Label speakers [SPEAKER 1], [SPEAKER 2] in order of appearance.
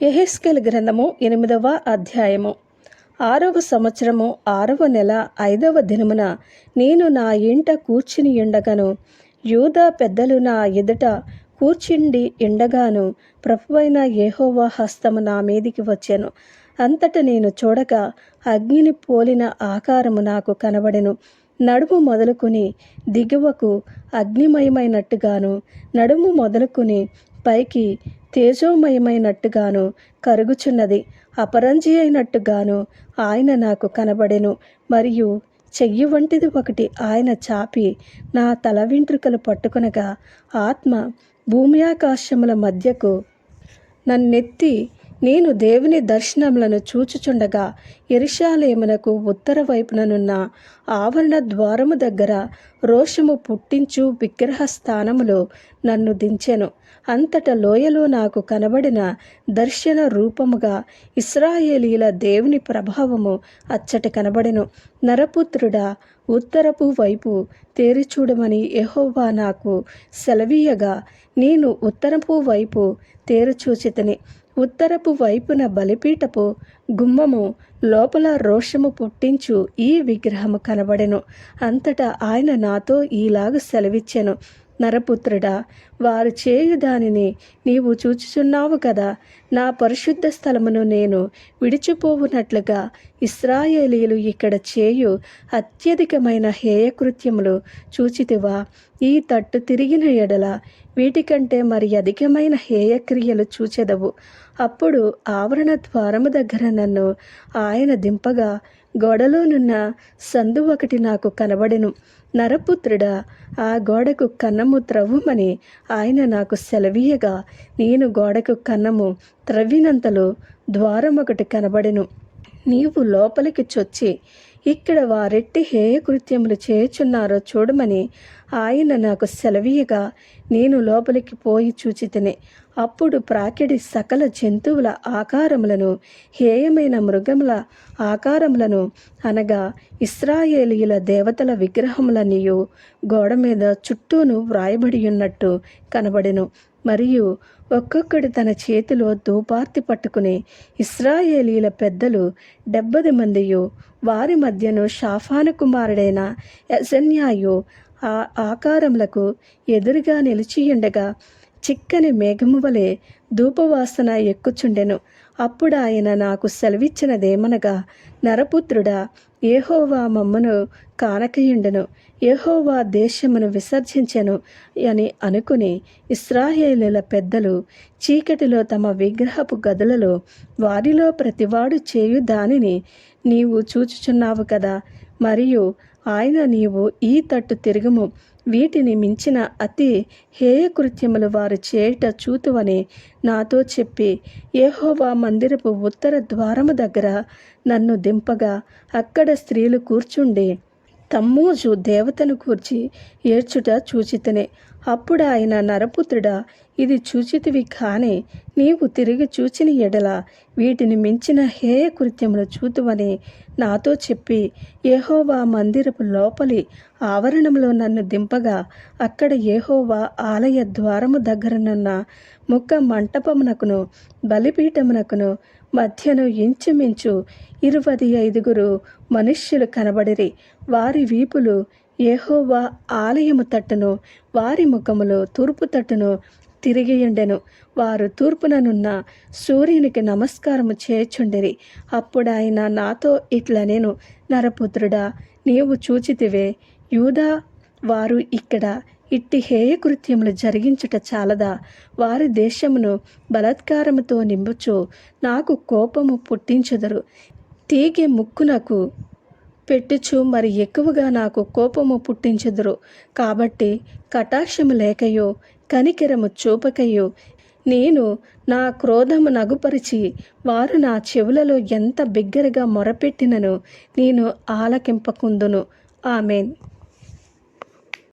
[SPEAKER 1] ఎహెస్కెల్ గ్రంథము ఎనిమిదవ అధ్యాయము. ఆరవ సంవత్సరము ఆరవ నెల ఐదవ దినమున నేను నా ఇంట కూర్చుని ఉండగను. యూదా పెద్దలు నా ఎదుట కూర్చుండి ఎండగాను ప్రభువైన ఏహోవా హస్తము నా మీదికి వచ్చాను. అంతట నేను చూడగా అగ్నిని పోలిన ఆకారము నాకు కనబడెను. నడుము మొదలుకొని దిగువకు అగ్నిమయమైనట్టుగాను నడుము మొదలుకొని పైకి తేజోమయమైనట్టుగాను కరుగుచున్నది. అపరంజి అయినట్టుగాను ఆయన నాకు కనబడెను. మరియు చెయ్యి వంటిది ఒకటి ఆయన చాపి నా తల వెంట్రుకలు పట్టుకొనగా ఆత్మ భూమి ఆకాశముల మధ్యకు నన్నెత్తి నేను దేవుని దర్శనములను చూచుచుండగా ఎరుషాలేమునకు ఉత్తర వైపుననున్న ఆవరణ ద్వారము దగ్గర రోషము పుట్టించు విగ్రహ స్థానములో నన్ను దించెను. అంతట లోయలో నాకు కనబడిన దర్శన రూపముగా ఇస్రాయేలీల దేవుని ప్రభావము అచ్చట కనబడెను. నరపుత్రుడా ఉత్తరపు వైపు తేరుచూడమని యెహోవా నాకు సెలవీయగా నేను ఉత్తరపు వైపు తేరుచూచితని ఉత్తరపు వైపున బలిపీఠపు గుమ్మము లోపల రోషము పుట్టించు ఈ విగ్రహము కనబడెను. అంతటా ఆయన నాతో ఈలాగ సెలవిచ్చెను. నరపుత్రుడా వారు చేయు దానిని నీవు చూచుచున్నావు కదా. నా పరిశుద్ధ స్థలమును నేను విడిచిపోవునట్లుగా ఇస్రాయేలీలు ఇక్కడ చేయు అత్యధికమైన హేయకృత్యములు చూచితివా. ఈ తట్టు తిరిగిన ఎడల వీటికంటే మరి అధికమైన హేయక్రియలు చూచెదవు. అప్పుడు ఆవరణ ద్వారము దగ్గర నన్ను ఆయన దింపగా గోడలోనున్న సందు ఒకటి నాకు కనబడెను. నరపుత్రుడా ఆ గోడకు కన్నము త్రవ్వుమని ఆయన నాకు సెలవీయగా నేను గోడకు కన్నము త్రవ్వినంతలో ద్వారం ఒకటి కనబడెను. నీవు లోపలికి చొచ్చి ఇక్కడ వారెట్టి హేయ కృత్యములు చేయుచున్నారో చూడమని ఆయన నాకు సెలవీయగా నేను లోపలికి పోయి చూచితిని. అప్పుడు ప్రాకిడి సకల జంతువుల ఆకారములను హేయమైన మృగముల ఆకారములను అనగా ఇస్రాయేలీల దేవతల విగ్రహములనియు గోడ మీద చుట్టూను వ్రాయబడి ఉన్నట్టు కనబడెను. మరియు ఒక్కొక్కడు తన చేతిలో దూపార్తి పట్టుకుని ఇస్రాయేలీల పెద్దలు డెబ్బది మందియు వారి మధ్యను షాఫాను కుమారుడైన యజన్యాయు ఆ ఆకారములకు ఎదురుగా నిలిచియుండగా చిక్కని మేఘము వలె ధూపవాసన ఎక్కుచుండెను. అప్పుడు ఆయన నాకు సెలవిచ్చినదేమనగా నరపుత్రుడా ఏహోవా మమ్మను కానకయుండెను. ఏహోవా దేశమును విసర్జించెను అని అనుకుని ఇస్రాయేలుల పెద్దలు చీకటిలో తమ విగ్రహపు గదులలో వారిలో ప్రతివాడు చేయు దానిని నీవు చూచుచున్నావు కదా. మరియు ఆయన నీవు ఈ తట్టు తిరుగుము. వీటిని మించిన అతి హేయకృత్యములు వారు చేయుట చూతువని నాతో చెప్పి ఏహోవా మందిరపు ఉత్తర ద్వారము దగ్గర నన్ను దింపగా అక్కడ స్త్రీలు కూర్చుండి తమ్మూజు దేవతను కూర్చి ఏడ్చుట చూచితనే. అప్పుడు ఆయన నరపుత్రుడా ఇది చూచితివి కాని నీవు తిరిగి చూచిన ఎడల వీటిని మించిన హేయ కృత్యములు చూతువని నాతో చెప్పి ఏహోవా మందిరపు లోపలి ఆవరణంలో నన్ను దింపగా అక్కడ ఏహోవా ఆలయ ద్వారము దగ్గరనున్న ముక్క మంటపమునకును బలిపీఠమునకును మధ్యను ఇంచుమించు ఇరువది ఐదుగురు మనుష్యులు కనబడిరి. వారి వీపులు ఏహోవా ఆలయము తట్టును వారి ముఖములు తూర్పు తట్టును తిరిగియుండెను. వారు తూర్పుననున్న సూర్యునికి నమస్కారము చేచుండిరి అప్పుడు ఆయన నాతో ఇట్లా నేను నరపుత్రుడా నీవు చూచితివే యూదా వారు ఇక్కడ ఇట్టి హేయకృత్యములు జరిగించుట చాలదా? వారి దేశమును బలాత్కారముతో నింపుచు నాకు కోపము పుట్టించుదరు. తీగే ముక్కునకు పెట్టుచు మరి ఎక్కువగా నాకు కోపము పుట్టించుదురు. కాబట్టి కటాక్షము లేకయో కనికెరము చూపకయు. నేను నా క్రోధము నగుపరిచి వారు నా చెవులలో ఎంత బిగ్గరగా మొరపెట్టినను నేను ఆలకింపకుందును. ఆమెన్.